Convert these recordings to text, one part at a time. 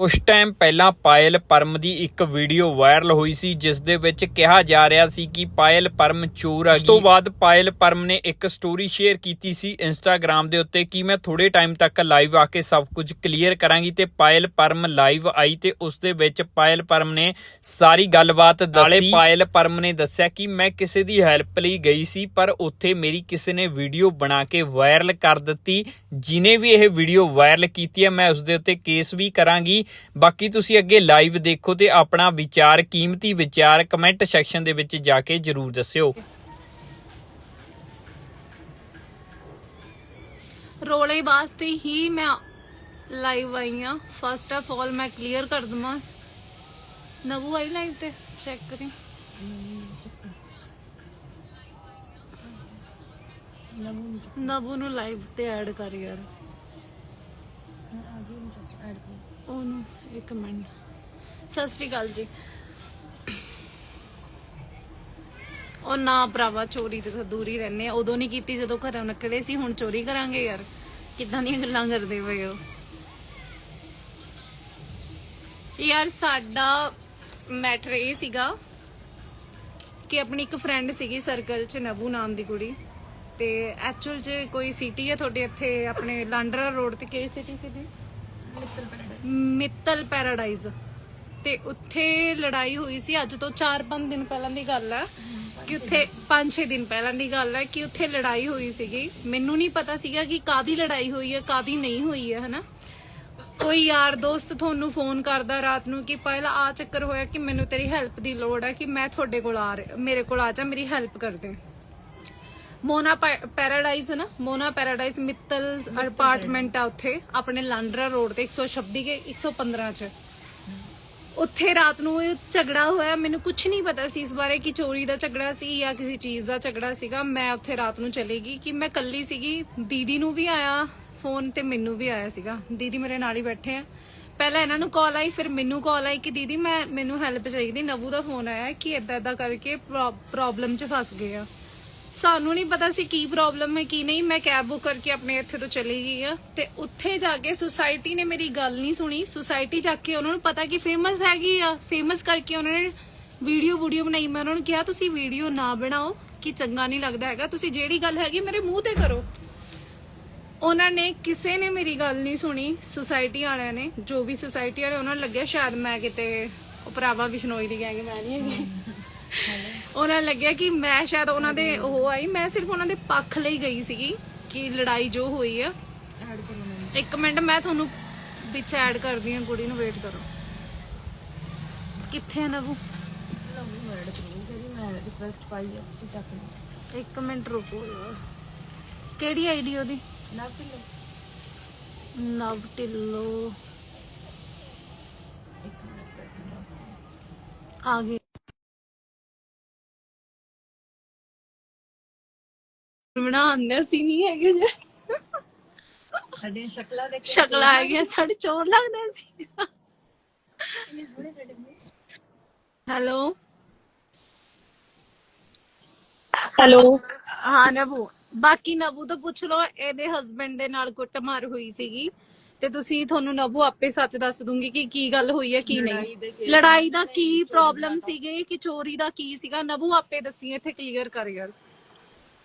ਕੁਝ ਟਾਈਮ ਪਹਿਲਾਂ ਪਾਇਲ ਪਰਮ ਦੀ ਇੱਕ ਵੀਡੀਓ ਵਾਇਰਲ ਹੋਈ ਸੀ ਜਿਸ ਦੇ ਵਿੱਚ ਕਿਹਾ ਜਾ ਰਿਹਾ ਸੀ ਕਿ ਪਾਇਲ ਪਰਮ ਚੋਰ ਆ ਗਈ ਉਸ ਤੋਂ ਬਾਅਦ ਪਾਇਲ ਪਰਮ ਨੇ ਇੱਕ ਸਟੋਰੀ ਸ਼ੇਅਰ ਕੀਤੀ ਸੀ ਇੰਸਟਾਗ੍ਰam ਦੇ ਉੱਤੇ ਕਿ ਮੈਂ ਥੋੜੇ ਟਾਈਮ ਤੱਕ ਲਾਈਵ ਆ ਕੇ ਸਭ ਕੁਝ ਕਲੀਅਰ ਕਰਾਂਗੀ ਤੇ ਪਾਇਲ ਪਰਮ ਲਾਈਵ ਆਈ ਤੇ ਉਸ ਦੇ ਵਿੱਚ ਪਾਇਲ ਪਰਮ ਨੇ ਸਾਰੀ ਗੱਲਬਾਤ ਦੱਸੀ। ਪਾਇਲ ਪਰਮ ਨੇ ਦੱਸਿਆ ਕਿ ਮੈਂ ਕਿਸੇ ਦੀ ਹੈਲਪ ਲਈ ਗਈ ਸੀ ਪਰ ਉੱਥੇ ਮੇਰੀ ਕਿਸੇ ਨੇ ਵੀਡੀਓ ਬਣਾ ਕੇ ਵਾਇਰਲ ਕਰ ਦਿੱਤੀ। ਜਿਨੇ ਵੀ ਇਹ ਵੀਡੀਓ ਵਾਇਰਲ ਕੀਤੀ ਹੈ ਮੈਂ ਉਸ ਦੇ ਉੱਤੇ ਕੇਸ ਵੀ ਕਰਾਂਗੀ। ਬਾਕੀ ਤੁਸੀਂ ਅੱਗੇ ਲਾਈਵ ਦੇਖੋ ਤੇ ਆਪਣਾ ਵਿਚਾਰ, ਕੀਮਤੀ ਵਿਚਾਰ ਕਮੈਂਟ ਸੈਕਸ਼ਨ ਦੇ ਵਿੱਚ ਜਾ ਕੇ ਜਰੂਰ ਦੱਸਿਓ। ਰੋਲੇ ਵਾਸਤੇ ਹੀ ਮੈਂ ਲਾਈਵ ਆਈ ਆ। ਫਸਟ ਆਫ ਆਲ ਮੈਂ ਕਲੀਅਰ ਕਰ ਦਵਾਂ। ਨਵੂ ਆਈ ਲਾਈਵ ਤੇ? ਚੈੱਕ ਕਰੀ। ਨਵੂ ਨੂੰ ਲਾਈਵ ਤੇ ਐਡ ਕਰ ਯਾਰ। ਉਹਨੂੰ ਇੱਕ ਮਿੰਟ। ਸਤਿ ਸ੍ਰੀ ਅਕਾਲ ਜੀ। ਉਹ ਨਾ ਭਰਾਵਾ, ਚੋਰੀ ਤੇ ਦੂਰ ਹੀ ਰਹਿੰਦੇ ਆ। ਉਦੋਂ ਨਹੀਂ ਕੀਤੀ, ਜਦੋਂ ਘਰੋਂ ਨਿਕਲੇ ਸੀ, ਹੁਣ ਚੋਰੀ ਕਰਾਂਗੇ ਯਾਰ। ਕਿੱਦਾਂ ਦੀਆਂ ਗੱਲਾਂ ਕਰਦੇ ਪਏ ਹੋ? ਯਾਰ ਸਾਡਾ ਮੈਟਰ ਇਹ ਸੀਗਾ ਕਿ ਆਪਣੀ ਇੱਕ ਫਰੈਂਡ ਸੀਗੀ ਸਰਕਲ 'ਚ, ਨਬੂ ਨਾਮ ਦੀ ਕੁੜੀ। ਤੇ ਐਕਚੁਅਲ 'ਚ ਕੋਈ ਸਿਟੀ ਹੈ ਤੁਹਾਡੇ ਇੱਥੇ, ਆਪਣੇ ਲਾਂਡਰਾ ਰੋਡ ਤੇ ਕਿਹੜੀ ਸਿਟੀ ਸੀਗੀ? ਮਿੱਤਲ ਪੈਰਾਡਾਈਜ਼ ਤੇ ਉੱਥੇ ਲੜਾਈ ਹੋਈ ਸੀ, ਅੱਜ ਤੋਂ 4-5 ਦਿਨ ਪਹਿਲਾਂ ਦੀ ਗੱਲ ਹੈ ਕਿ ਉੱਥੇ 5-6 ਦਿਨ ਪਹਿਲਾਂ ਦੀ ਗੱਲ ਹੈ ਕਿ ਉੱਥੇ ਲੜਾਈ ਹੋਈ ਸੀਗੀ। ਮੈਨੂੰ ਨਹੀਂ ਪਤਾ ਸੀਗਾ ਕਿ ਕਾਦੀ ਲੜਾਈ ਹੋਈ ਹੈ ਕਾਦੀ ਨਹੀਂ ਹੋਈ ਹੈ, ਹਨਾ? ਕੋਈ ਯਾਰ ਦੋਸਤ ਤੁਹਾਨੂੰ ਫੋਨ ਕਰਦਾ ਰਾਤ ਨੂੰ ਕਿ ਪਹਿਲਾਂ ਆ ਚੱਕਰ ਹੋਇਆ ਕਿ ਮੈਨੂੰ ਤੇਰੀ ਹੈਲਪ ਦੀ ਲੋੜ ਹੈ ਕਿ ਮੈਂ ਤੁਹਾਡੇ ਕੋਲ ਆ ਮੇਰੇ ਕੋਲ ਆ ਜਾ, ਮੇਰੀ ਹੈਲਪ ਕਰ ਦੇ। ਮੋਨਾ ਪੈ- ਪੈਰਾਡਾਈਜ਼ ਹੈ ਨਾ? ਮੋਨਾ ਪੈਰਾਡਾਈਜ਼ ਮਿੱਤਲ ਅਪਾਰਟਮੈਂਟ ਆ ਉੱਥੇ, ਆਪਣੇ ਲਾਂਡਰਾ ਰੋਡ ਤੇ 126 ਕੇ 115 ਚ। ਉੱਥੇ ਰਾਤ ਨੂੰ ਇਹ ਝਗੜਾ ਹੋਇਆ। ਮੈਨੂੰ ਕੁਝ ਨਹੀਂ ਪਤਾ ਸੀ ਇਸ ਬਾਰੇ ਕਿ ਚੋਰੀ ਦਾ ਝਗੜਾ ਸੀ ਜਾਂ ਕਿਸੇ ਚੀਜ਼ ਦਾ ਝਗੜਾ ਸੀਗਾ। ਮੈਂ ਉੱਥੇ ਰਾਤ ਨੂੰ ਚਲੀ ਗਈ ਕਿ ਮੈਂ ਕੱਲੀ ਸੀਗੀ। ਦੀਦੀ ਨੂੰ ਵੀ ਆਇਆ ਫੋਨ ਤੇ ਮੈਨੂੰ ਵੀ ਆਇਆ ਸੀਗਾ। ਦੀਦੀ ਮੇਰੇ ਨਾਲ ਹੀ ਬੈਠੇ ਆ। ਪਹਿਲਾਂ ਇਹਨਾਂ ਨੂੰ ਕਾਲ ਆਈ, ਫਿਰ ਮੈਨੂੰ ਕਾਲ ਆਈ ਕਿ ਦੀਦੀ ਮੈਂ ਮੈਨੂੰ ਹੈਲਪ ਚਾਹੀਦੀ। ਨਵੂ ਦਾ ਫੋਨ ਆਇਆ ਕਿ ਇਦਾਂ ਇਦਾਂ ਕਰਕੇ ਪ੍ਰੋਬਲਮ 'ਚ ਫਸ ਗਏ ਆ। ਸਾਨੂੰ ਨਹੀਂ ਪਤਾ ਸੀ ਕੀ ਪ੍ਰੋਬਲਮ ਹੈ, ਕੀ ਨਹੀਂ। ਮੈਂ ਕੈਬ ਬੁੱਕ ਕਰਕੇ ਆਪਣੇ ਇੱਥੇ ਤੋਂ ਚਲੀ ਗਈ ਆ ਤੇ ਉੱਥੇ ਜਾ ਕੇ ਸੁਸਾਇਟੀ ਨੇ ਮੇਰੀ ਗੱਲ ਨਹੀਂ ਸੁਣੀ। ਸੁਸਾਇਟੀ ਜਾ ਕੇ ਉਹਨਾਂ ਨੂੰ ਪਤਾ ਕਿ ਫੇਮਸ ਹੈਗੀ ਆ। ਫੇਮਸ ਕਰਕੇ ਉਹਨਾਂ ਨੇ ਵੀਡੀਓ ਵੀਡੀਓ ਬਣਾਈ। ਮੈਂ ਉਹਨਾਂ ਨੂੰ ਕਿਹਾ, ਤੁਸੀਂ ਵੀਡੀਓ ਨਾ ਬਣਾਓ, ਕਿ ਚੰਗਾ ਨਹੀਂ ਲੱਗਦਾ ਹੈਗਾ। ਤੁਸੀਂ ਜਿਹੜੀ ਗੱਲ ਹੈਗੀ ਮੇਰੇ ਮੂੰਹ ਤੇ ਕਰੋ। ਉਹਨਾਂ ਨੇ ਕਿਸੇ ਨੇ ਮੇਰੀ ਗੱਲ ਨਹੀਂ ਸੁਣੀ ਸੁਸਾਇਟੀ ਵਾਲਿਆਂ ਨੇ। ਜੋ ਵੀ ਸੁਸਾਇਟੀ ਵਾਲੇ ਉਹਨਾਂ ਨੂੰ ਲੱਗਿਆ, ਸ਼ਾਇਦ ਮੈਂ ਕਿਤੇ ਉਹ ਭਰਾਵਾ ਬਿਸ਼ਨੋਈ ਦੀ ਗੈਂਗ ਮੈਂ ਨਹੀਂ ਹੈਗੀ। ਉਹਨਾਂ ਨੂੰ ਲੱਗਿਆ ਕਿ ਮੈਂ ਸ਼ਾਇਦ ਉਹਨਾਂ ਦੇ ਉਹ ਆਈ। ਮੈਂ ਸਿਰਫ ਉਹਨਾਂ ਦੇ ਪੱਖ ਲਈ ਗਈ ਸੀਗੀ ਕਿ ਲੜਾਈ ਜੋ ਹੋਈ ਆ। ਇੱਕ ਮਿੰਟ ਮੈਂ ਤੁਹਾਨੂੰ ਵਿੱਚ ਐਡ ਕਰਦੀ ਹਾਂ ਕੁੜੀ ਨੂੰ ਵੇਟ ਕਰੋ। ਕਿੱਥੇ ਆ ਨਵੂ? ਇੱਕ ਮਿੰਟ ਰੁਕੋ। ਯਾਰ ਕਿਹੜੀ ਆਈਡੀ ਉਹਦੀ? ਨਵ ਢਿੱਲੋਂ। ਆ ਗਈ ਬਣਾਉਂਦੇ ਸੀ ਨਹੀਂ ਹੈਗੇ ਜੇ। ਸਾਡੀਆਂ ਸ਼ਕਲਾਂ ਦੇਖ ਸ਼ਕਲਾਂ ਆ ਗਈਆਂ ਸਾਡੇ ਚੋਰ ਲੱਗਦੇ ਸੀ। ਹੈਲੋ। ਹੈਲੋ। ਹਾਂ ਨਬੂ। ਬਾਕੀ ਨਬੂ ਤੋਂ ਪੁੱਛ ਲਓ ਇਹਦੇ ਹਸਬੰਡ ਦੇ ਨਾਲ ਕੁੱਟਮਾਰ ਹੋਈ ਸੀਗੀ। ਤੇ ਤੁਸੀਂ ਤੁਹਾਨੂੰ ਨਬੂ ਆਪੇ ਸੱਚ ਦੱਸ ਦੂੰਗੀ ਕਿ ਕੀ ਗੱਲ ਹੋਈ ਹੈ ਕੀ ਨਹੀਂ। ਲੜਾਈ ਦਾ ਕੀ ਪ੍ਰੋਬਲਮ ਸੀਗੇ ਕਿ ਚੋਰੀ ਦਾ ਕੀ ਸੀਗਾ? ਨਬੂ ਆਪੇ ਦੱਸੀ ਇੱਥੇ ਕਲੀਅਰ ਕਰ ਯਾਰ।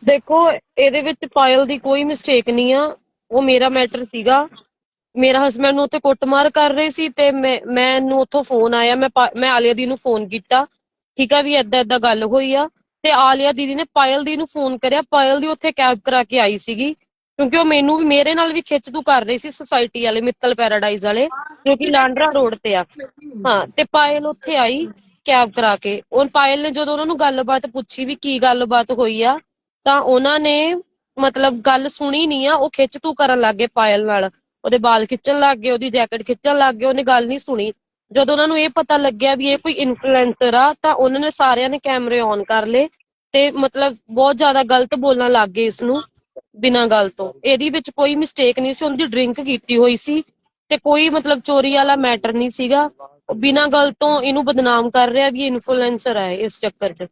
ਦੇਖੋ, ਇਹਦੇ ਵਿੱਚ ਪਾਇਲ ਦੀ ਕੋਈ ਮਿਸਟੇਕ ਨਹੀਂ ਆ। ਉਹ ਮੇਰਾ ਮੈਟਰ ਸੀਗਾ। ਮੇਰਾ ਹਸਬੰਡ ਨੂੰ ਉੱਥੇ ਕੁੱਟਮਾਰ ਕਰ ਰਹੇ ਸੀ ਤੇ ਮੈਂ, ਮੈਨੂੰ ਉੱਥੋਂ ਫੋਨ ਆਇਆ। ਮੈਂ ਪਾ- ਮੈਂ ਆਲਿਆ ਦੀ ਨੂੰ ਫੋਨ ਕੀਤਾ। ਠੀਕ ਆ ਵੀ ਏਦਾਂ ਏਦਾਂ ਗੱਲ ਹੋਈ ਆ। ਤੇ ਆਲਿਆ ਦੀਦੀ ਨੇ ਪਾਇਲ ਦੀ ਨੂੰ ਫੋਨ ਕਰਿਆ। ਪਾਇਲ ਦੀ ਉੱਥੇ ਕੈਬ ਕਰਾ ਕੇ ਆਈ ਸੀਗੀ। ਕਿਉਂਕਿ ਉਹ ਮੈਨੂੰ ਵੀ, ਮੇਰੇ ਨਾਲ ਵੀ ਖਿੱਚ ਤੂ ਕਰ ਰਹੀ ਸੀ ਸੁਸਾਇਟੀ ਵਾਲੇ, ਮਿੱਤਲ ਪੈਰਾਡਾਈਜ਼ ਵਾਲੇ, ਜੋ ਕਿ ਲਾਂਡਰਾ ਰੋਡ ਤੇ ਆ। ਹਾਂ, ਤੇ ਪਾਇਲ ਉੱਥੇ ਆਈ ਕੈਬ ਕਰਾ ਕੇ। ਉਹ ਪਾਇਲ ਨੇ ਜਦੋਂ ਉਹਨਾਂ ਨੂੰ ਗੱਲਬਾਤ ਪੁੱਛੀ ਵੀ ਕੀ ਗੱਲਬਾਤ ਹੋਈ ਆ ਤਾਂ ਉਹਨਾਂ ਨੇ ਮਤਲਬ ਗੱਲ ਸੁਣੀ ਨਹੀਂ ਆ, ਉਹ ਖਿੱਚ ਤੂ ਕਰਨ ਲੱਗ ਗਏ ਪਾਇਲ ਨਾਲ। ਉਹਦੇ ਵਾਲ ਖਿੱਚਣ ਲੱਗ ਗਏ, ਉਹਦੀ ਜੈਕਟ ਖਿੱਚਣ ਲੱਗ ਗਏ, ਉਹਨੇ ਗੱਲ ਨਹੀਂ ਸੁਣੀ। ਜਦੋਂ ਉਹਨਾਂ ਨੂੰ ਇਹ ਪਤਾ ਲੱਗਿਆ ਵੀ ਇਹ ਕੋਈ ਇਨਫਲੂਐਂਸਰ ਆ, ਤਾਂ ਉਹਨਾਂ ਨੇ ਸਾਰਿਆਂ ਨੇ ਕੈਮਰੇ ਔਨ ਕਰ ਲਏ ਤੇ ਮਤਲਬ ਬਹੁਤ ਜ਼ਿਆਦਾ ਗਲਤ ਬੋਲਣ ਲੱਗ ਗਏ ਇਸ ਨੂੰ ਬਿਨਾਂ ਗੱਲ ਤੋਂ। ਇਹਦੀ ਵਿੱਚ ਕੋਈ ਮਿਸਟੇਕ ਨਹੀਂ ਸੀ, ਉਹਦੀ ਡਰਿੰਕ ਕੀਤੀ ਹੋਈ ਸੀ ਤੇ ਕੋਈ ਮਤਲਬ ਚੋਰੀ ਵਾਲਾ ਮੈਟਰ ਨਹੀਂ ਸੀਗਾ। ਉਹ ਬਿਨਾਂ ਗੱਲ ਤੋਂ ਇਹਨੂੰ ਬਦਨਾਮ ਕਰ ਰਿਹਾ ਵੀ ਇਨਫਲੂਐਂਸਰ ਹੈ ਇਸ ਚੱਕਰ 'ਚ।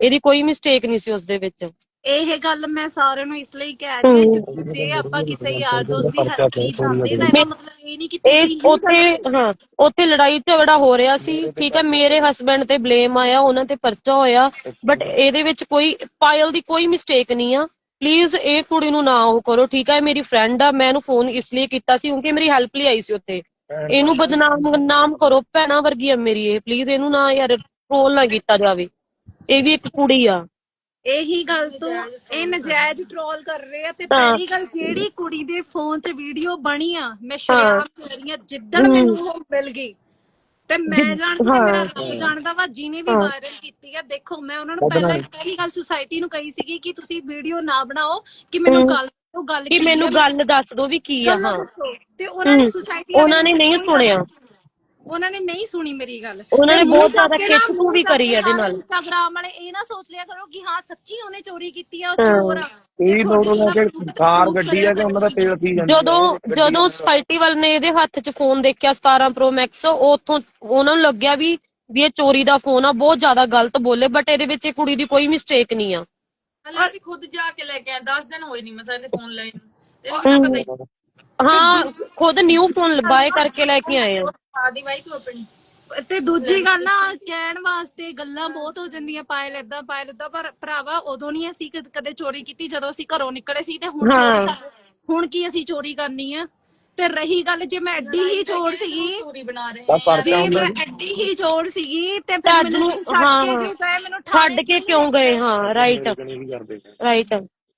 ਇਹਦੀ ਕੋਈ ਮਿਸਟੇਕ ਨਹੀਂ ਸੀ ਉਸ ਦੇ ਵਿੱਚ। ਇਹ ਗੱਲ ਮੈਂ ਸਾਰਿਆਂ ਨੂੰ ਇਸ ਲਈ ਕਹਿ ਰਹੀ ਹਾਂ ਕਿਉਂਕਿ ਜੇ ਆਪਾਂ ਕਿਸੇ ਯਾਰ ਦੋਸਤ ਦੀ ਹੈਲਪ ਲਈ ਜਾਂਦੇ ਤਾਂ ਇਹਦਾ ਮਤਲਬ ਇਹ ਨਹੀਂ ਕਿ ਤੁਸੀਂ ਇਹ ਉੱਥੇ ਹਾਂ ਉੱਥੇ ਲੜਾਈ ਝਗੜਾ ਹੋ ਰਿਹਾ ਸੀ ਠੀਕ ਹੈ ਮੇਰੇ ਹਸਬੰਡ ਤੇ ਬਲੇਮ ਆਇਆ ਉਹਨਾਂ ਤੇ ਪਰਚਾ ਹੋਇਆ ਬਟ ਇਹਦੇ ਵਿੱਚ ਕੋਈ ਪਾਇਲ ਦੀ ਕੋਈ ਮਿਸਟੇਕ ਨਹੀਂ ਆ। ਪਲੀਜ਼ ਇਹ ਕੁੜੀ ਨੂੰ ਨਾ ਉਹ ਕਰੋ ਠੀਕ ਹੈ ਮੇਰੀ ਫਰੈਂਡ ਆ ਮੈਂ ਇਹਨੂੰ ਫੋਨ ਇਸ ਲਈ ਕੀਤਾ ਸੀ ਕਿਉਂਕਿ ਮੇਰੀ ਹੈਲਪ ਲਈ ਆਈ ਸੀ ਉੱਥੇ। ਇਹਨੂੰ ਬਦਨਾਮ ਨਾਮ ਕਰੋ ਭੈਣਾ ਵਰਗੀ ਆ ਮੇਰੀ ਇਹ ਪਲੀਜ਼ ਇਹਨੂੰ ਨਾ ਯਾਰ ਟ੍ਰੋਲ ਨਾ ਕੀਤਾ ਜਾਵੇ। ਇਹ ਵੀ ਇੱਕ ਕੁੜੀ ਆ। ਇਹੀ ਗੱਲ ਤੋਂ ਇਹ ਨਜਾਇਜ਼ ਟ੍ਰੋਲ ਕਰ ਰਹੇ ਆ ਤੇ। ਪਹਿਲੀ ਗੱਲ ਜਿਹੜੀ ਕੁੜੀ ਦੇ ਫੋਨ 'ਚ ਵੀਡੀਓ ਬਣੀ ਆ ਮੈਂ ਸ਼ਰਿਆਮ ਕਹਿ ਰਹੀ ਆ ਜਿੱਦਣ ਮੈਨੂੰ ਉਹ ਮਿਲ ਗਈ ਤੇ ਮੈਂ ਜਾਣਦੀ ਹਾਂ। ਮੇਰਾ ਰੱਬ ਜਾਣਦਾ ਵਾ ਜਿਹਨੇ ਵੀ ਵਾਇਰਲ ਕੀਤੀ ਆ ਦੇਖੋ ਮੈਂ ਉਹਨਾਂ ਨੂੰ ਪਹਿਲਾਂ ਪਹਿਲੀ ਗੱਲ ਸੁਸਾਇਟੀ ਨੂੰ ਕਹੀ ਸੀਗੀ ਕਿ ਤੁਸੀਂ ਵੀਡੀਓ ਨਾ ਬਣਾਓ ਕਿ ਮੈਨੂੰ ਗੱਲ ਉਹ ਗੱਲ ਕਿ ਕੀ ਮੈਨੂੰ ਗੱਲ ਦੱਸ ਦੋ ਵੀ ਕੀ ਆ ਹਾਂ। ਤੇ ਉਹਨਾਂ ਨੇ ਸੁਸਾਇਟੀ ਉਹਨਾਂ ਨੇ ਨਹੀਂ ਸੁਣਿਆ। ਉਹਨਾਂ ਨੇ ਨਹੀਂ ਸੁਣੀ ਮੇਰੀ ਗੱਲ। ਉਹਨਾਂ ਨੇ ਬਹੁਤ ਜ਼ਿਆਦਾ ਚੱਕ ਕੇ ਨਾ, ਖਿੱਚ ਤੂੰ ਮੂੰਹ ਵੀ ਕਰੀ ਇਹਦੇ ਨਾਲ। ਇੰਸਟਾਗ੍ਰਾਮ ਵਾਲੇ ਇਹ ਨਾ ਸੋਚ ਲਿਆ ਕਰੋ ਕਿ ਹਾਂ ਸੱਚੀ ਉਹਨੇ ਚੋਰੀ ਕੀਤੀ ਆ ਉਹ। ਚੋਰ ਆ। ਇਹ ਫੋਟੋ ਲੈ ਕੇ ਕਾਰ ਗੱਡੀ ਆ ਕਿ ਉਹਨਾਂ ਦਾ ਤੇਲ ਪੀ ਜਾਂਦੇ ਜਦੋਂ ਜਦੋਂ ਸੋਸਾਇਟੀ ਵਾਲ ਨੇ ਇਹਦੇ ਹੱਥ 'ਚ ਫੋਨ ਦੇਖਿਆ 17 ਪ੍ਰੋ ਮੈਕਸ ਉਹ ਉੱਥੋਂ ਉਹਨਾਂ ਨੂੰ ਲੱਗਿਆ ਵੀ ਵੀ ਇਹ ਚੋਰੀ ਦਾ ਫੋਨ ਆ ਬਹੁਤ ਜ਼ਿਆਦਾ ਗਲਤ ਬੋਲੇ ਬਟ ਇਹਦੇ ਵਿੱਚ ਇਹ ਕੁੜੀ ਦੀ ਕੋਈ ਮਿਸਟੇਕ ਨਹੀਂ ਆ। ਹਲੇ ਅਸੀਂ ਖੁਦ ਜਾ ਕੇ ਲੈ ਕੇ ਆਏ 10 ਦਿਨ ਹੋਏ ਨਹੀਂ ਮੈਂ ਸਾਡੇ ਫੋਨ ਲਏ ਨੂੰ। ਤੈਨੂੰ ਤਾਂ ਪਤਾ ਹੀ ਹਾਂ ਖੁਦ ਨਿਊ ਫੋਨ ਬਾਏ ਕਰਕੇ ਲੈ ਕੇ ਆਏ ਆ। ਆਦੀ ਬਾਈ ਤੂੰ ਆਪਣੀ। ਤੇ ਦੂਜੀ ਗੱਲ ਨਾ ਕਹਿਣ ਵਾਸਤੇ ਗੱਲਾਂ ਬਹੁਤ ਹੋ ਜਾਂਦੀਆਂ ਪਾਇਲ ਏਦਾਂ ਪਾਇਲ ਏਦਾਂ ਪਰ ਭਰਾਵਾ ਉਦੋਂ ਨਹੀਂ ਅਸੀਂ ਕਦ- ਕਦੇ ਚੋਰੀ ਕੀਤੀ ਜਦੋਂ ਅਸੀਂ ਘਰੋਂ ਨਿਕਲੇ ਸੀ ਤੇ ਹੁਣ ਚੋਰੀ ਹਾਂ। ਸਾਡੇ- ਹੁਣ ਕੀ ਅਸੀਂ ਚੋਰੀ ਕਰਨੀ ਆ? ਤੇ ਰਹੀ ਗੱਲ ਜੇ ਮੈਂ ਐਡੀ ਹੀ ਚੋਰ ਸੀਗੀ ਚੋਰੀ ਬਣਾ ਰਹੇ ਤਾਂ ਜੇ ਮੈਂ ਐਡੀ ਹੀ ਚੋਰ ਸੀਗੀ ਤੇ ਫਿਰ ਮੈਨੂੰ ਛੱਡ ਕੇ ਹਾਂ। ਕਿਉਂ ਗਏ ਮੈਨੂੰ ਛੱਡ ਠਾਣੇ ਕੇ ਕਿਉਂ ਗਏ? ਹਾਂ ਰਾਈਟ ਕਰਦੇ। ਰਾਈਟ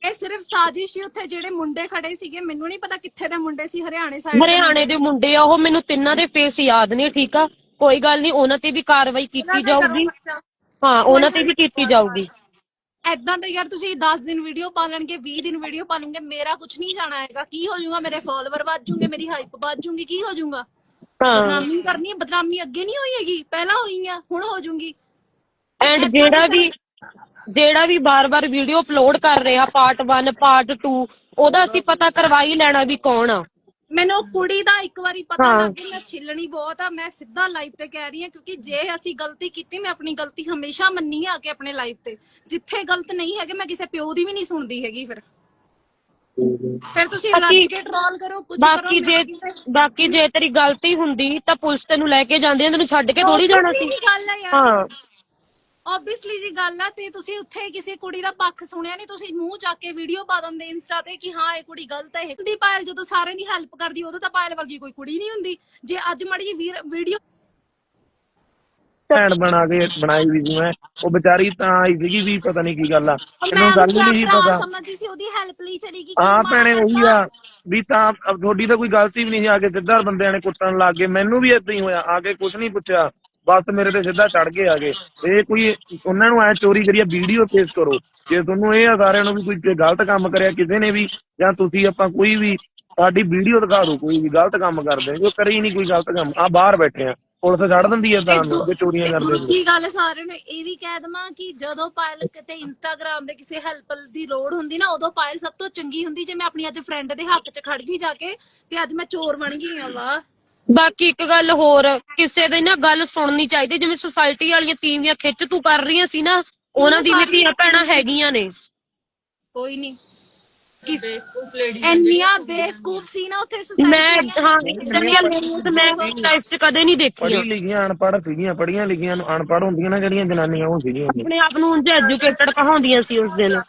ਇਹ ਸਿਰਫ ਸਾਜ਼ਿਸ਼ ਹੀ ਉੱਥੇ ਜਿਹੜੇ ਮੁੰਡੇ ਖੜੇ ਸੀਗੇ ਮੈਨੂੰ ਨਹੀਂ ਪਤਾ ਕਿੱਥੇ ਦੇ ਮੁੰਡੇ ਸੀ ਹਰਿਆਣੇ ਸਾਈਡ ਹਰਿਆਣੇ ਦੇ ਮੁੰਡੇ ਆ ਉਹ ਮੈਨੂੰ ਤਿੰਨਾਂ ਦੇ ਫੇਸ ਯਾਦ ਨੇ ਠੀਕ ਆ? ਕੋਈ ਗੱਲ ਨਹੀਂ ਉਹਨਾਂ ਤੇ ਵੀ ਕਾਰਵਾਈ ਕੀਤੀ ਜਾਊਗੀ। ਹਾਂ ਉਹਨਾਂ ਤੇ ਵੀ ਕੀਤੀ ਜਾਊਗੀ। ਐਦਾਂ ਤਾਂ ਯਾਰ ਤੁਸੀਂ 10 ਦਿਨ ਵੀਡੀਓ ਪਾ ਲੈਣਗੇ 20 ਦਿਨ ਵੀਡੀਓ ਪਾ ਲਓਗੇ ਮੇਰਾ ਕੁਝ ਨਹੀਂ ਜਾਣਾ ਹੈਗਾ। ਕੀ ਹੋ ਜਾਊਗਾ ਮੇਰੇ ਫਾਲੋਅਰ ਵੱਧ ਜੂਗੇ ਮੇਰੀ ਹਾਈਪ ਵੱਧ ਜੂਗੀ ਕੀ ਹੋ ਜਾਊਗਾ? ਬਦਨਾਮੀ ਕਰਨੀ ਹੈ ਬਦਨਾਮੀ ਅੱਗੇ ਨਹੀਂ ਹੋਈ ਹੈਗੀ ਪਹਿਲਾਂ ਹੋਈ ਆ ਹੁਣ ਹੋ ਜੂਗੀ ਐਂਡ ਜਿਹੜਾ ਵੀ ਜਿਹੜਾ ਵੀ ਬਾਰ-ਬਾਰ ਵੀਡੀਓ ਅਪਲੋਡ ਕਰ ਰਿਹਾ ਪਾਰਟ 1 ਪਾਰਟ 2 ਉਹਦਾ ਅਸੀਂ ਪਤਾ ਕਰਵਾ ਹੀ ਲੈਣਾ ਵੀ ਕੌਣ ਆ। ਮੈਨੂੰ ਕੁੜੀ ਦਾ ਇੱਕ ਵਾਰੀ ਪਤਾ ਹਾਂ। ਲੱਗ ਗਿਆ ਮੈਂ ਛਿੱਲਣੀ ਬਹੁਤ ਆ ਮੈਂ ਸਿੱਧਾ ਲਾਈਵ ਤੇ ਕਹਿ ਰਹੀ ਹਾਂ ਕਿਉਂਕਿ ਜੇ ਅਸੀਂ ਗਲਤੀ ਕੀਤੀ ਮੈਂ ਆਪਣੀ ਗਲਤੀ ਹਮੇਸ਼ਾ ਮੰਨੀ ਆ ਕੇ ਆਪਣੇ ਲਾਈਵ ਤੇ। ਜਿੱਥੇ ਗਲਤ ਨਹੀਂ ਹੈਗੇ ਮੈਂ ਕਿਸੇ ਪਿਓ ਦੀ ਵੀ ਨਹੀਂ ਸੁਣਦੀ ਹੈਗੀ ਫਿਰ। ਫਿਰ ਤੁਸੀਂ ਬਾਕੀ- ਰੱਜ ਕੇ ਟ੍ਰੋਲ ਕਰੋ ਕੁਝ ਕਰੋ ਬਾਕੀ ਜੇ ਕਿਸੇ- ਬਾਕੀ ਜੇ ਤੇਰੀ ਗਲਤੀ ਹੁੰਦੀ ਤਾਂ ਪੁਲਿਸ ਤੈਨੂੰ ਲੈ ਕੇ ਜਾਂਦੇ ਤੈਨੂੰ ਛੱਡ ਕੇ ਥੋੜੀ ਜਾਣਾ ਸੀ। ਗੱਲ ਆ ਯਾਰ। ਹਾਂ। ਆਬਵੀਅਸਲੀ ਜੀ ਗੱਲ ਆ ਤੇ ਤੁਸੀਂ ਉੱਥੇ ਕਿਸੇ ਕੁੜੀ ਦਾ ਪੱਖ ਸੁਣਿਆ ਨਹੀਂ ਤੁਸੀਂ ਮੂੰਹ ਚੱਕ ਕੇ ਵੀਡੀਓ ਪਾ ਦਿੰਦੇ ਇੰਸਟਾ ਤੇ ਕਿ ਹਾਂ ਇਹ ਕੁੜੀ ਗਲਤ ਹੈ ਇਹ ਦੀ ਪਾਇਲ ਜਦੋਂ ਸਾਰਿਆਂ ਦੀ ਹੈਲਪ ਕਰਦੀ ਉਦੋਂ ਤਾਂ ਪਾਇਲ ਵਰਗੀ ਕੋਈ ਕੁੜੀ ਨਹੀਂ ਹੁੰਦੀ। ਜੇ ਅੱਜ ਮੜੀ ਜੀ ਵੀਡੀਓ ਭੈਣ ਬਣਾ ਕੇ ਬਣਾਈ ਵੀ ਸੀ ਮੈਂ ਉਹ ਵਿਚਾਰੀ ਤਾਂ ਆਈ ਸੀਗੀ ਵੀ ਪਤਾ ਨਹੀਂ ਕੀ ਗੱਲ ਆ। ਇਹਨੂੰ ਗੱਲ ਹੀ ਨਹੀਂ ਸੀ ਪਤਾ। ਸਮਝਦੀ ਸੀ ਉਹਦੀ ਹੈਲਪ ਲਈ ਚਲੀ ਗਈ ਹਾਂ ਭੈਣੇ ਉਹੀ ਆ ਵੀ ਤਾਂ ਤੁਹਾਡੀ ਤਾਂ ਕੋਈ ਗਲਤੀ ਵੀ ਨਹੀਂ ਆ ਕੇ ਸਿੱਧਾ ਬੰਦਿਆਂ ਨੇ ਕੁੱਟਣ ਲੱਗ ਗਏ ਮੈਨੂੰ ਵੀ ਏਦਾਂ ਹੀ ਹੋਇਆ ਆ ਕੇ ਕੁਝ ਨਹੀਂ ਪੁੱਛਿਆ। ਬਸ ਮੇਰੇ ਤੇ ਸਿੱਧਾ ਚੜ ਗਏ ਆ ਗਏ ਇਹ ਕੋਈ ਉਹਨਾਂ ਨੂੰ ਐ ਚੋਰੀ ਕਰੀਆ ਵੀਡੀਓ ਪੇਸ਼ ਕਰੋ। ਜੇ ਤੁਹਾਨੂੰ ਇਹ ਆ ਸਾਰਿਆਂ ਨੂੰ ਵੀ ਕੋਈ ਗਲਤ ਕੰਮ ਕਰਿਆ ਕਿਸੇ ਨੇ ਵੀ ਜਾਂ ਤੁਸੀਂ ਆਪਾਂ ਕੋਈ ਵੀ ਸਾਡੀ ਵੀਡੀਓ ਦਿਖਾ ਦਿਓ ਕੋਈ ਵੀ ਗਲਤ ਕੰਮ ਕਰਦੇ ਜੋ ਕਰੀ ਨਹੀਂ ਕੋਈ ਗਲਤ ਕੰਮ। ਆ ਬਾਹਰ ਬੈਠੇ ਆ। ਪੁਲਿਸ ਛੱਡ ਦਿੰਦੀ ਹੈ ਤਾਂ ਨੂੰ ਜੇ ਚੋਰੀਆਂ ਕਰਦੇ ਨੇ। ਦੂਜੀ ਗੱਲ ਸਾਰਿਆਂ ਨੂੰ ਇਹ ਵੀ ਕਹਿ ਦਵਾਂ ਕਿ ਜਦੋਂ ਪਾਇਲ ਕਿਤੇ ਇੰਸਟਾਗ੍ਰam ਦੇ ਕਿਸੇ ਹੈਲਪ ਦੀ ਲੋੜ ਹੁੰਦੀ ਨਾ ਉਦੋਂ ਪਾਇਲ ਸਭ ਤੋਂ ਚੰਗੀ ਹੁੰਦੀ ਜੇ ਮੈਂ ਆਪਣੀ ਅੱਜ ਫਰੈਂਡ ਦੇ ਹੱਕ 'ਚ ਖੜ ਗਈ ਜਾ ਕੇ ਤੇ ਅੱਜ ਮੈਂ ਚੋਰ ਬਣ ਗਈ ਆ ਵਾਹ। ਬਾਕੀ ਇੱਕ ਗੱਲ ਹੋਰ ਕਿਸੇ ਦੀ ਨਾ ਗੱਲ ਸੁਣਨੀ ਚਾਹੀਦੀ ਜਿਵੇਂ ਸੁਸਾਇਟੀ ਵਾਲੀਆਂ ਤੀਵੀਆਂ ਖਿੱਚ ਤੂੰ ਕਰ ਰਹੀਆਂ ਸੀ ਨਾ ਉਹਨਾਂ ਦੀ ਵੀ ਧੀਆਂ ਭੈਣਾਂ ਹੈਗੀਆਂ ਨੇ। ਕੋਈ ਨਹੀਂ ਕਿਸ ਬੇਵਕੂਫ ਲੇਡੀ ਇੰਨੀਆਂ ਬੇਵਕੂਫ ਸੀ ਨਾ ਉੱਥੇ ਮੈਂ ਸੁਸਾਇਟੀ ਹਾਂ ਇਦਾਂ ਦੀਆਂ ਲੇਡੀਜ਼ ਮੈਂ ਲਾਈਫ 'ਚ ਕਦੇ ਨਹੀਂ ਦੇਖੀਆਂ। ਪੜ੍ਹੀ ਲਿਖੀਆਂ ਅਨਪੜ੍ਹ ਸੀਗੀਆਂ ਪੜ੍ਹੀਆਂ ਲਿਖੀਆਂ ਨੂੰ ਅਨਪੜ੍ਹ ਹੁੰਦੀਆਂ ਨਾ ਜਿਹੜੀਆਂ ਜਨਾਨੀਆਂ ਉਹ ਸੀਗੀਆਂ। ਆਪਣੇ ਆਪ ਨੂੰ ਉਂਝ ਐਜੂਕੇਟਡ ਕਹਾਉਂਦੀਆਂ ਸੀ ਉਸ ਦਿਨ।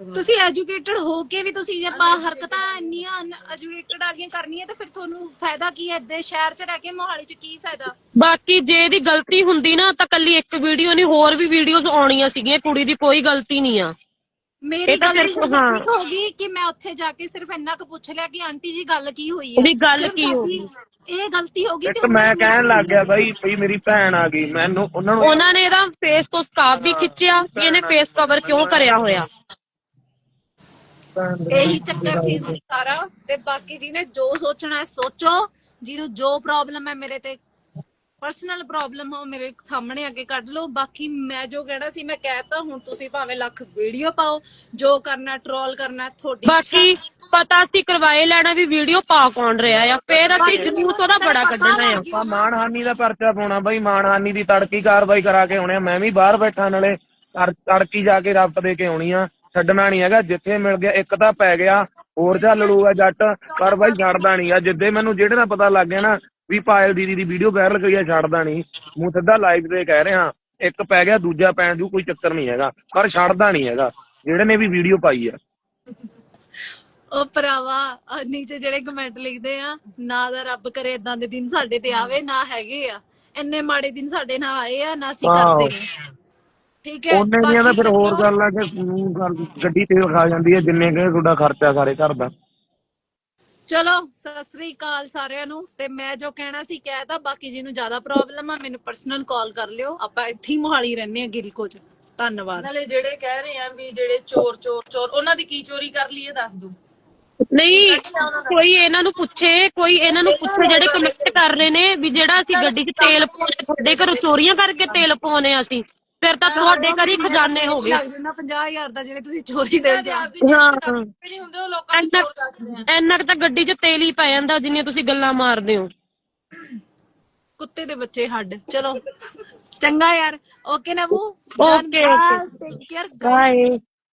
ਤੁਸੀਂ ਐਜੂਕੇਟਡ ਹੋ ਕੇ ਵੀ ਤੁਸੀਂ ਜੇ ਆਪਾਂ ਹਰਕਤਾਂ ਇੰਨੀਆਂ ਐਜੂਕੇਟਡ ਵਾਲੀਆਂ ਕਰਨੀਆਂ ਤੇ ਫਿਰ ਤੁਹਾਨੂੰ ਫਾਇਦਾ ਕੀ ਹੈ? ਇੱਦੇ ਸ਼ਹਿਰ 'ਚ ਰਹਿ ਕੇ ਮੋਹਾਲੀ 'ਚ ਕੀ ਫਾਇਦਾ? ਬਾਕੀ ਜੇ ਇਹਦੀ ਗਲਤੀ ਹੁੰਦੀ ਨਾ ਤਾਂ ਕੱਲੀ ਇੱਕ ਵੀਡੀਓ ਨਹੀਂ ਹੋਰ ਵੀ ਵੀਡੀਓਜ਼ ਆਉਣੀਆਂ ਸੀਗੀਆਂ ਕੁੜੀ ਦੀ ਕੋਈ ਗਲਤੀ ਨਹੀਂ ਆ। ਮੇਰੀ ਤਾਂ ਗੱਲ ਸਿਰਫ- ਹਾਂ। ਹੋ ਗਈ ਕਿ ਮੈਂ ਉੱਥੇ ਜਾ ਕੇ ਸਿਰਫ ਇੰਨਾ ਕੁ ਪੁੱਛ ਲਿਆ ਕਿ ਆਂਟੀ ਜੀ ਗੱਲ ਕੀ ਹੋਈ ਹੈ? ਵੀ ਗੱਲ ਕੀ ਹੋ ਗਈ? ਇਹ ਗਲਤੀ ਹੋ ਗਈ ਇੱਕ ਮੈਂ ਕਹਿਣ ਲੱਗ ਗਿਆ ਬਾਈ ਬਈ ਮੇਰੀ ਭੈਣ ਆ ਗਈ ਮੈਨੂੰ ਉਹਨਾਂ ਨੂੰ ਉਹਨਾਂ ਨੇ ਇਹਦਾ ਫੇਸ ਤੋਂ ਸਕਾਰਫ ਵੀ ਖਿੱਚਿਆ ਕਿ ਇਹਨੇ ਫੇਸ ਕਵਰ ਕਿਉਂ ਕਰਿਆ ਹੋਇਆ? ਇਹੀ ਚੱਕਰ ਸੀ ਸਾਰਾ ਤੇ ਬਾਕੀ ਜਿਹਨੇ ਜੋ ਸੋਚਣਾ ਹੈ ਸੋਚੋ ਜਿਹਨੂੰ ਜੋ ਪ੍ਰੋਬਲਮ ਹੈ ਮੇਰੇ ਤੇ ਪਰਸਨਲ ਪ੍ਰੋਬਲਮ ਹੋ ਮੇਰੇ ਸਾਹਮਣੇ ਅੱਗੇ ਕੱਢ ਲਓ। ਬਾਕੀ ਮੈਂ ਜੋ ਕਹਿਣਾ ਸੀ ਮੈਂ ਕਹਿਤਾ ਹੁਣ ਤੁਸੀਂ ਭਾਵੇਂ ਲੱਖ ਵੀਡੀਓ ਪਾਓ ਜੋ ਕਰਨਾ ਟ੍ਰੋਲ ਕਰਨਾ ਤੁਹਾਡੀ ਬਾਕੀ ਪਤਾ ਸੀ ਕਰਵਾਏ ਲੈਣਾ ਵੀ ਵੀਡੀਓ ਪਾ ਕੌਣ ਰਿਹਾ ਆ? ਫੇਰ ਅਸੀਂ ਜਲੂਸ ਉਹਦਾ ਬੜਾ ਕੱਢਣਾ ਆ। ਆਪਾਂ ਮਾਨਹਾਨੀ ਦਾ ਪਰਚਾ ਪਾਉਣਾ ਬਾਈ ਮਾਨਹਾਨੀ ਦੀ ਤੜਕੀ ਕਾਰਵਾਈ ਕਰਾ ਕੇ ਆਉਣੇ ਆ। ਮੈਂ ਵੀ ਬਾਹਰ ਬੈਠਾ ਨਾਲੇ ਤੜ ਤੜਕੀ ਜਾ ਕੇ ਰਫਤ ਦੇ ਕੇ ਆਉਣੀ ਆ। ਛੱਡਣਾ ਨਹੀਂ ਹੈਗਾ ਜਿੱਥੇ ਮਿਲ ਗਿਆ ਇੱਕ ਤਾਂ ਪੈ ਗਿਆ ਹੋਰ ਚੱਲ ਲੂਗਾ ਜੱਟ ਪਰ ਬਾਈ ਛੱਡਦਾ ਨਹੀਂ ਆ ਜਿੱਦੇ ਮੈਨੂੰ ਜਿਹੜੇ ਦਾ ਪਤਾ ਲੱਗ ਗਿਆ ਨਾ ਵੀ ਪਾਇਲ ਦੀਦੀ ਦੀ ਵੀਡੀਓ ਵਾਇਰਲ ਗਈ ਆ ਛੱਡਦਾ ਨਹੀਂ। ਮੂੰਹ ਸਿੱਧਾ ਲਾਈਵ ਤੇ ਕਹਿ ਰਿਹਾ ਇੱਕ ਪੈ ਗਿਆ ਦੂਜਾ ਪੈਣ ਜੂ ਕੋਈ ਚੱਕਰ ਨਹੀਂ ਹੈਗਾ ਪਰ ਛੱਡਦਾ ਨਹੀਂ ਹੈਗਾ ਜਿਹੜੇ ਨੇ ਵੀ ਵੀਡੀਓ ਪਾਈ ਆ। ਉਹ ਭਰਾਵਾ ਨੀਚੇ ਜਿਹੜੇ ਕਮੈਂਟ ਲਿਖਦੇ ਆ ਨਾ ਦਾ ਰੱਬ ਕਰੇ ਇਦਾਂ ਦੇ ਦਿਨ ਸਾਡੇ ਤੇ ਆਵੇ ਨਾ ਹੈਗੇ ਆ। ਇੰਨੇ ਮਾੜੇ ਦਿਨ ਸਾਡੇ ਨਾਲ ਆਏ ਆ ਨਾ ਅਸੀਂ। ਕਰਦੇ ਨੇ ਠੀਕ ਹੈ ਉਹਨੇ ਦੀਆਂ ਤਾਂ ਬਾਕੀ ਫਿਰ ਹੋਰ। ਗੱਲ ਆ ਕਿ ਗੱਲ- ਗੱਡੀ ਤੇਲ ਖਾ ਜਾਂਦੀ ਹੈ ਜਿੰਨੇ ਕਿ ਤੁਹਾਡਾ ਖਰਚਾ ਸਾਰੇ ਘਰ ਦਾ। ਚਲੋ ਸਤਿ ਸ੍ਰੀ ਅਕਾਲ ਸਾਰਿਆਂ ਨੂੰ ਤੇ ਮੈਂ ਜੋ ਕਹਿਣਾ ਸੀ ਕਹਿਤਾ ਬਾਕੀ ਜਿਹਨੂੰ ਜ਼ਿਆਦਾ ਪ੍ਰੋਬਲਮ ਆ ਮੈਨੂੰ ਪਰਸਨਲ ਕਾਲ ਕਰ ਲਿਓ ਆਪਾਂ ਇੱਥੇ ਹੀ ਮੋਹਾਲੀ ਰਹਿੰਦੇ ਆ ਗਿਲਕੋ ਚ ਧੰਨਵਾਦ। ਨਾਲੇ ਜਿਹੜੇ ਕਹਿ ਰਹੇ ਆ ਵੀ ਜਿਹੜੇ ਚੋਰ ਚੋਰ ਚੋਰ ਉਹਨਾਂ ਦੀ ਕੀ ਚੋਰੀ ਕਰ ਲਈ ਇਹ ਦੱਸ ਦੋ ਨਹੀਂ ਕੋਈ ਇਹਨਾਂ ਨੂੰ ਪੁੱਛੇ ਕੋਈ ਇਹਨਾਂ ਨੂੰ ਪੁੱਛੇ ਜਿਹੜੇ ਕਮੈਂਟ ਕਰ ਰਹੇ ਨੇ ਵੀ ਜਿਹੜਾ ਅਸੀਂ ਗੱਡੀ 'ਚ ਤੇਲ ਤੁਹਾਡੇ ਘਰੋਂ ਚੋਰੀਆਂ ਕਰਕੇ ਤੇਲ ਪਾਉਣੇ ਆ ਅਸੀਂ। ਫਿਰ ਤਾਂ ਤੁਹਾਡੇ ਘਰ ਹੀ ਖਜ਼ਾਨੇ ਹੋ ਗਏ। ਲੱਗ ਜਾਂਦਾ 50000 ਦਾ ਜਿਹੜੇ ਤੁਸੀਂ ਚੋਰੀ ਦੇ ਜਾ। ਹਾਂ ਨਹੀਂ ਹੁੰਦੇ ਉਹ ਲੋਕਾਂ ਨੂੰ ਇੰਨਾ ਚੋਰ ਦੱਸਦੇ ਆ। ਇੰਨਾ ਕੁ ਤਾਂ ਗੱਡੀ 'ਚ ਤੇਲ ਹੀ ਪੈ ਜਾਂਦਾ ਜਿੰਨੇ ਤੁਸੀਂ ਗੱਲਾਂ ਮਾਰਦੇ ਹੋ। ਕੁੱਤੇ ਦੇ ਬੱਚੇ ਹੱਡ। ਚਲੋ। ਚੰਗਾ ਯਾਰ। ਓਕੇ ਨਾ Okay, okay. Take care bye